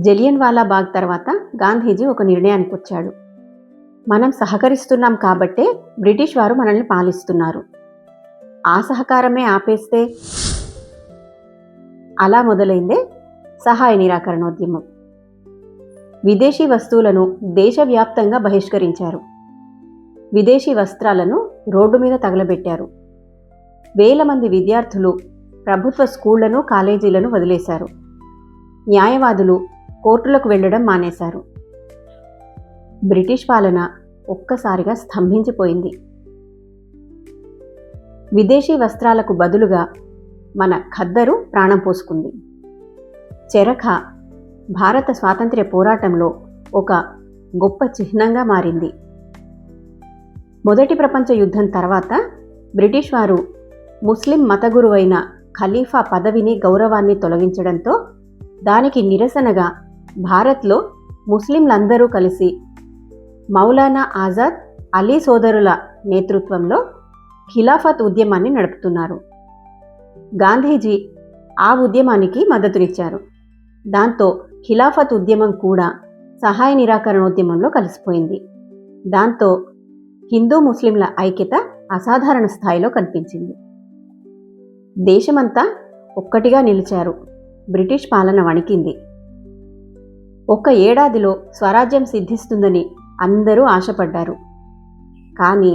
జలియన్వాలా బాగ్ తర్వాత గాంధీజీ ఒక నిర్ణయానికి వచ్చాడు. మనం సహకరిస్తున్నాం కాబట్టే బ్రిటిష్ వారు మనల్ని పాలిస్తున్నారు. ఆ సహకారమే ఆపేస్తే అలా మొదలైందే సహాయ నిరాకరణోద్యమం. విదేశీ వస్తువులను దేశవ్యాప్తంగా బహిష్కరించారు. విదేశీ వస్త్రాలను రోడ్డు మీద తగలబెట్టారు. వేల మంది విద్యార్థులు ప్రభుత్వ స్కూళ్ళను కాలేజీలను వదిలేశారు. న్యాయవాదులు కోర్టులకు వెళ్ళడం మానేశారు. బ్రిటిష్ పాలన ఒక్కసారిగా స్తంభించిపోయింది. విదేశీ వస్త్రాలకు బదులుగా మన ఖద్దరు ప్రాణం పోసుకుంది. చెరఖ భారత స్వాతంత్ర్య పోరాటంలో ఒక గొప్ప చిహ్నంగా మారింది. మొదటి ప్రపంచ యుద్ధం తర్వాత బ్రిటిష్ వారు ముస్లిం మతగురువైన ఖలీఫా పదవిని గౌరవాన్ని తొలగించడంతో దానికి నిరసనగా భారత్లో ముస్లింలందరూ కలిసి మౌలానా ఆజాద్ అలీ సోదరుల నేతృత్వంలో ఖిలాఫత్ ఉద్యమాన్ని నడుపుతున్నారు. గాంధీజీ ఆ ఉద్యమానికి మద్దతునిచ్చారు. దాంతో ఖిలాఫత్ ఉద్యమం కూడా సహాయ నిరాకరణోద్యమంలో కలిసిపోయింది. దాంతో హిందూ ముస్లింల ఐక్యత అసాధారణ స్థాయిలో కనిపించింది. దేశమంతా ఒక్కటిగా నిలిచారు. బ్రిటిష్ పాలన వణికింది. ఒక్క ఏడాదిలో స్వరాజ్యం సిద్ధిస్తుందని అందరూ ఆశపడ్డారు. కానీ